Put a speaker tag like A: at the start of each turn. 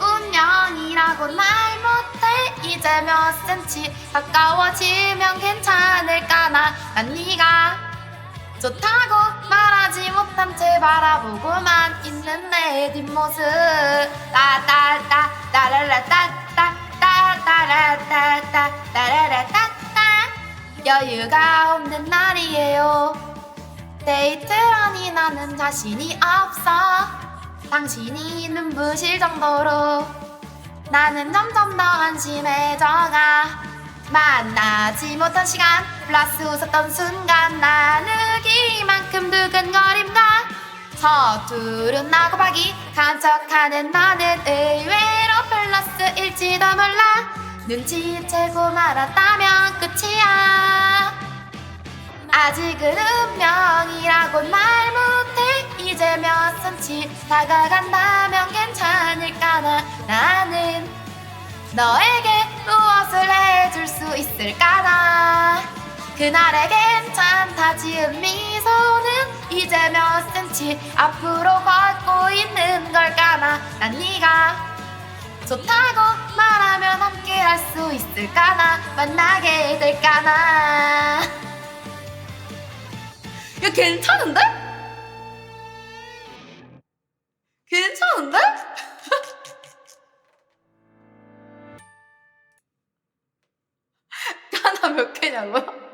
A: 운명이라고 말 못해. 이제 몇 센치 가까워지면 괜찮을까 나. 난 네가 좋다고 말하지 못한 채 바라보고만 있는 내 뒷모습. 따따따 따라라따따 따따라따따 따라라따따 여유가 없는 날이에요 데이트라니 나는 자신이 없어 당신이 눈부실 정도로 나는 점점 더 한심해져가. 만나지 못한 시간 플러스 웃었던 순간 나는 이만큼 두근거림과 서투른 나고박이 간척하는 너는 의외로 플러스일지도 몰라. 눈치채고 말았다면 끝이야. 아직은 운명이라고 말 3cm 다가간다면 괜찮을까 나? 나는 너에게 무엇을 해줄 수 있을까 나? 그날의 괜찮다 지은 미소는 이제 몇 센치 앞으로 걷고 있는 걸까 나난 네가 좋다고 말하면 함께 할 수 있을까 나? 만나게 될까 나야 괜찮은데? 괜찮은데? 그 하나 몇 개냐고요?